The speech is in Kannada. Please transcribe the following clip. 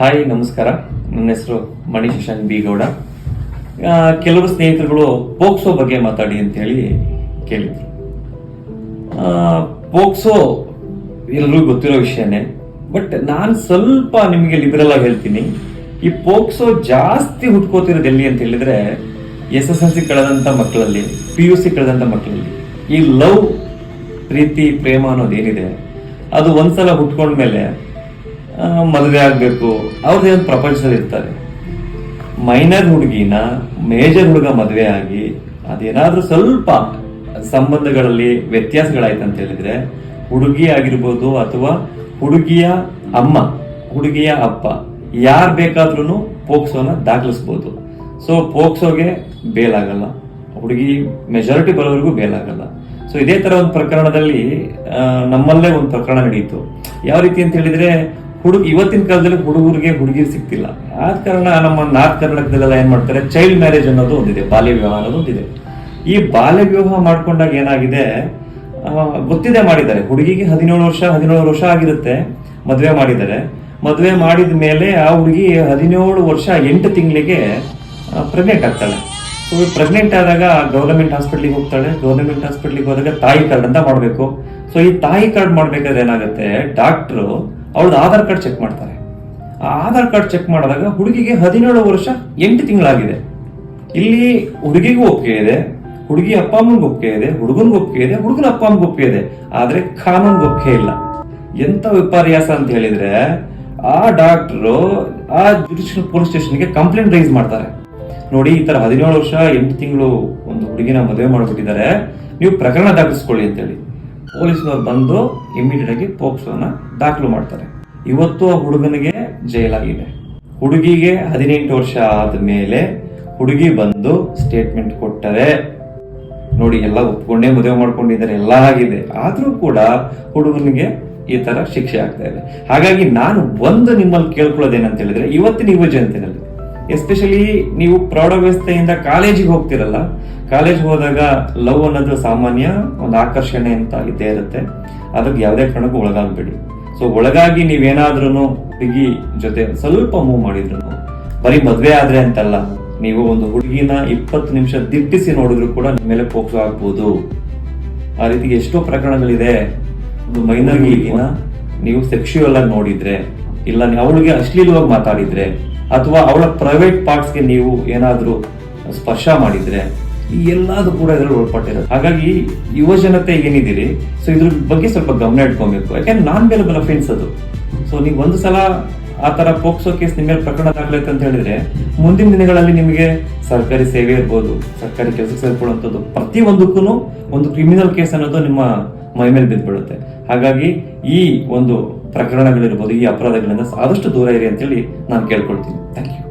ಹಾಯ್, ನಮಸ್ಕಾರ. ನನ್ನ ಹೆಸರು ಮಣಿ ಶಶಾಂಕ್ ಬಿ ಗೌಡ ಕೆಲವು ಸ್ನೇಹಿತರುಗಳು ಪೋಕ್ಸೋ ಬಗ್ಗೆ ಮಾತಾಡಿ ಅಂತ ಹೇಳಿ ಕೇಳಿದ್ರು. ಪೋಕ್ಸೋ ಎಲ್ಲರಿಗೂ ಗೊತ್ತಿರೋ ವಿಷಯನೇ, ಬಟ್ ನಾನು ಸ್ವಲ್ಪ ನಿಮಗೆ ಲಿಬರಲ್ ಆಗಿ ಹೇಳ್ತೀನಿ. ಈ ಪೋಕ್ಸೋ ಜಾಸ್ತಿ ಹುಟ್ಕೋತಿರೋದು ಎಲ್ಲಿ ಅಂತ ಹೇಳಿದ್ರೆ, ಎಸ್ ಎಸ್ ಎಲ್ ಸಿ ಕಳೆದಂಥ ಮಕ್ಕಳಲ್ಲಿ, ಪಿ ಯು ಸಿ ಕಳೆದಂಥ ಮಕ್ಕಳಲ್ಲಿ. ಈ ಲವ್, ಪ್ರೀತಿ, ಪ್ರೇಮ ಅನ್ನೋದೇನಿದೆ ಅದು ಒಂದ್ಸಲ ಹುಟ್ಕೊಂಡ್ಮೇಲೆ ಮದುವೆ ಆಗ್ಬೇಕು. ಅವ್ರದ್ದೇ ಒಂದು ಪ್ರಪಂಚದಲ್ಲಿ ಇರ್ತಾರೆ? ಮೈನರ್ ಹುಡುಗಿನ ಮೇಜರ್ ಹುಡುಗ ಮದುವೆ ಆಗಿ ಅದೇನಾದ್ರೂ ಸ್ವಲ್ಪ ಸಂಬಂಧಗಳಲ್ಲಿ ವ್ಯತ್ಯಾಸಗಳಾಯ್ತು ಅಂತ ಹೇಳಿದ್ರೆ, ಹುಡುಗಿ ಆಗಿರ್ಬೋದು ಅಥವಾ ಹುಡುಗಿಯ ಅಮ್ಮ, ಹುಡುಗಿಯ ಅಪ್ಪ, ಯಾರು ಬೇಕಾದ್ರೂ ಪೋಕ್ಸೋನ ದಾಖಲಿಸ್ಬೋದು. ಸೊ ಪೋಕ್ಸೋಗೆ ಬೇಲಾಗಲ್ಲ. ಹುಡುಗಿ ಮೆಜಾರಿಟಿ ಬರೋವರೆಗೂ ಬೇಲಾಗಲ್ಲ. ಸೊ ಇದೇ ತರ ಒಂದು ಪ್ರಕರಣದಲ್ಲಿ ನಮ್ಮಲ್ಲೇ ಒಂದು ಪ್ರಕರಣ ನಡೆಯಿತು ಯಾವ ರೀತಿ ಅಂತ ಹೇಳಿದ್ರೆ ಹುಡುಗ ಇವತ್ತಿನ ಕಾಲದಲ್ಲಿ ಹುಡುಗರಿಗೆ ಹುಡುಗಿರು ಸಿಗ್ತಿಲ್ಲ. ಆದ ಕಾರಣ ನಮ್ಮ ನಾರ್ತ್ ಕರ್ನಾಟಕದಲ್ಲೆಲ್ಲ ಏನ್ ಮಾಡ್ತಾರೆ? ಚೈಲ್ಡ್ ಮ್ಯಾರೇಜ್ ಅನ್ನೋದು ಒಂದಿದೆ, ಬಾಲ್ಯ ವಿವಾಹ ಅನ್ನೋದು ಒಂದಿದೆ. ಈ ಬಾಲ್ಯ ವಿವಾಹ ಮಾಡ್ಕೊಂಡಾಗ ಏನಾಗಿದೆ? ಗೊತ್ತಿದೆ ಮಾಡಿದ್ದಾರೆ. ಹುಡುಗಿಗೆ ಹದಿನೇಳು ವರ್ಷ ಹದಿನೇಳು ವರ್ಷ ಆಗಿರುತ್ತೆ. ಮದುವೆ ಮಾಡಿದ್ದಾರೆ. ಮದುವೆ ಮಾಡಿದ ಮೇಲೆ ಆ ಹುಡುಗಿ ಹದಿನೇಳು ವರ್ಷ ಎಂಟು ತಿಂಗಳಿಗೆ ಪ್ರೆಗ್ನೆಂಟ್ ಆಗ್ತಾಳೆ. ಸೊ ಪ್ರೆಗ್ನೆಂಟ್ ಆದಾಗ ಗೌರ್ಮೆಂಟ್ ಹಾಸ್ಪಿಟ್ಲಿಗೆ ಹೋಗ್ತಾಳೆ. ಗೌರ್ಮೆಂಟ್ ಹಾಸ್ಪಿಟ್ಲಿಗೆ ಹೋದಾಗ ತಾಯಿ ಕಾರ್ಡ್ ಅಂತ ಮಾಡಬೇಕು. ಸೊ ಈ ತಾಯಿ ಕಾರ್ಡ್ ಮಾಡ್ಬೇಕಾದ್ರೆ ಏನಾಗುತ್ತೆ? ಡಾಕ್ಟ್ರು ಅವಳದು ಆಧಾರ್ ಕಾರ್ಡ್ ಚೆಕ್ ಮಾಡ್ತಾರೆ. ಆ ಆಧಾರ್ ಕಾರ್ಡ್ ಚೆಕ್ ಮಾಡಿದಾಗ ಹುಡುಗಿಗೆ ಹದಿನೇಳು ವರ್ಷ ಎಂಟು ತಿಂಗಳಾಗಿದೆ. ಇಲ್ಲಿ ಹುಡುಗಿಗೂ ಒಪ್ಪಿಗೆ ಇದೆ, ಹುಡುಗಿ ಅಪ್ಪ ಅಮ್ಮನಿಗೆ ಒಪ್ಪಿಗೆ ಇದೆ, ಹುಡುಗನಿಗೆ ಒಪ್ಪಿಗೆ ಇದೆ, ಹುಡುಗನ ಅಪ್ಪ ಅಮ್ಮನಿಗೆ ಒಪ್ಪಿಗೆ ಇದೆ. ಆದ್ರೆ ಕಾನೂನು ಒಪ್ಪಿಗೆ ಇಲ್ಲ. ಎಂತ ವಿಪರ್ಯಾಸ ಅಂತ ಹೇಳಿದ್ರೆ ಆ ಡಾಕ್ಟ್ರು ಆ ಜುಡಿಷಿಯಲ್ ಪೊಲೀಸ್ ಸ್ಟೇಷನ್ಗೆ ಕಂಪ್ಲೇಂಟ್ ರೈಸ್ ಮಾಡ್ತಾರೆ. ನೋಡಿ, ಈ ತರ ಹದಿನೇಳು ವರ್ಷ ಎಂಟು ತಿಂಗಳು ಒಂದು ಹುಡುಗಿನ ಮದುವೆ ಮಾಡಿಬಿಟ್ಟಿದ್ದಾರೆ. ನೀವು ಪ್ರಕರಣ ದಾಖಲಿಸ್ಕೊಳ್ಳಿ ಅಂತೇಳಿ. ಪೊಲೀಸ್ನವ್ರು ಬಂದು ಇಮಿಡಿಯೇಟ್ ಆಗಿ ಪೋಕ್ಸೋನ ದಾಖಲು ಮಾಡ್ತಾರೆ. ಇವತ್ತು ಆ ಹುಡುಗನಿಗೆ ಜೈಲಾಗಿದೆ ಹುಡುಗಿಗೆ ಹದಿನೆಂಟು ವರ್ಷ ಆದ್ಮೇಲೆ ಹುಡುಗಿ ಬಂದು ಸ್ಟೇಟ್ಮೆಂಟ್ ಕೊಟ್ಟರೆ, ನೋಡಿ ಎಲ್ಲ ಒಪ್ಕೊಂಡೇ ಮದುವೆ ಮಾಡ್ಕೊಂಡಿದ್ದಾರೆ, ಎಲ್ಲ ಆಗಿದೆ. ಆದರೂ ಕೂಡ ಹುಡುಗನಿಗೆ ಈ ತರ ಶಿಕ್ಷೆ ಆಗ್ತಾ ಇದೆ. ಹಾಗಾಗಿ ನಾನು ಒಂದು ನಿಮ್ಮಲ್ಲಿ ಕೇಳ್ಕೊಳ್ಳೋದೇನಂತ ಹೇಳಿದ್ರೆ ಇವತ್ತಿನ ಯುವ ಜನತೆನಲ್ಲಿ ಎಸ್ಪೆಷಲಿ ನೀವು ಪ್ರೌಢಾವಸ್ಥೆಯಿಂದ ಕಾಲೇಜಿಗೆ ಹೋಗ್ತಿರಲ್ಲ, ಕಾಲೇಜ್ ಹೋದಾಗ ಲವ್ ಅನ್ನೋದು ಸಾಮಾನ್ಯ ಒಂದು ಆಕರ್ಷಣೆ ಅಂತ ಇದ್ದೇ ಇರುತ್ತೆ. ಅದಕ್ಕೆ ಯಾವುದೇ ಕಾರಣಕ್ಕೂ ಒಳಗಾಗಬೇಡಿ. ಸೊ ಒಳಗಾಗಿ ನೀವೇನಾದ್ರೂ ಹುಡುಗಿ ಜೊತೆ ಸ್ವಲ್ಪ ಮೂವ್ ಮಾಡಿದ್ರು ಬರೀ ಮದ್ವೆ ಆದ್ರೆ ಅಂತಲ್ಲ, ನೀವು ಒಂದು ಹುಡುಗಿನ ಇಪ್ಪತ್ತು ನಿಮಿಷ ದಿಟ್ಟಿಸಿ ನೋಡಿದ್ರು ಕೂಡ ನಿಮ್ಮ ಮೇಲೆ ಪೋಕ್ಸೋ ಆಗ್ಬೋದು. ಆ ರೀತಿ ಎಷ್ಟೋ ಪ್ರಕರಣಗಳಿದೆ. ಒಂದು ಮೈನರ್ ಹುಡುಗಿನ ನೀವು ಸೆಕ್ಷುವಲ್ ಆಗಿ ನೋಡಿದ್ರೆ, ಇಲ್ಲ, ಅವಳಿಗೆ ಅಶ್ಲೀಲವಾಗಿ ಮಾತಾಡಿದ್ರೆ ಅಥವಾ ಅವಳ ಪ್ರೈವೇಟ್ ಪಾರ್ಟ್ಸ್ಗೆ ನೀವು ಏನಾದರೂ ಸ್ಪರ್ಶ ಮಾಡಿದ್ರೆ, ಈ ಎಲ್ಲದೂ ಕೂಡ ಇದರಲ್ಲಿ ಒಳಪಟ್ಟಿರೋದು ಹಾಗಾಗಿ ಯುವ ಜನತೆ ಏನಿದ್ದೀರಿ? ಸೊ ಇದ್ರ ಬಗ್ಗೆ ಸ್ವಲ್ಪ ಗಮನ ಇಟ್ಕೊಬೇಕು. ಯಾಕಂದ್ರೆ ನಾನ್ ಬೇಲಬಲ್ ಅಫೆನ್ಸ್ ಅದು. ಸೊ ನೀವು ಒಂದು ಸಲ ಆ ತರ ಪೋಕ್ಸೋ ಕೇಸ್ ನಿಮ್ಮ ಮೇಲೆ ಪ್ರಕರಣ ದಾಖಲಾಯ್ತು ಅಂತ ಹೇಳಿದ್ರೆ, ಮುಂದಿನ ದಿನಗಳಲ್ಲಿ ನಿಮಗೆ ಸರ್ಕಾರಿ ಸೇವೆ ಇರ್ಬೋದು, ಸರ್ಕಾರಿ ಕೆಲಸಕ್ಕೆ ಸೇರ್ಕೊಳ್ಳುವಂಥದ್ದು ಪ್ರತಿಯೊಂದಕ್ಕೂ ಒಂದು ಕ್ರಿಮಿನಲ್ ಕೇಸ್ ಅನ್ನೋದು ನಿಮ್ಮ ಮೈ ಮೇಲೆ ಬಿದ್ದ್ಬಿಡುತ್ತೆ ಹಾಗಾಗಿ ಈ ಒಂದು ಪ್ರಕರಣಗಳಿರ್ಬೋದು ಈ ಅಪರಾಧಗಳಿಂದ ಆದಷ್ಟು ದೂರ ಇರಿ ಅಂತೇಳಿ ನಾನು ಕೇಳ್ಕೊಳ್ತೀನಿ. Thank you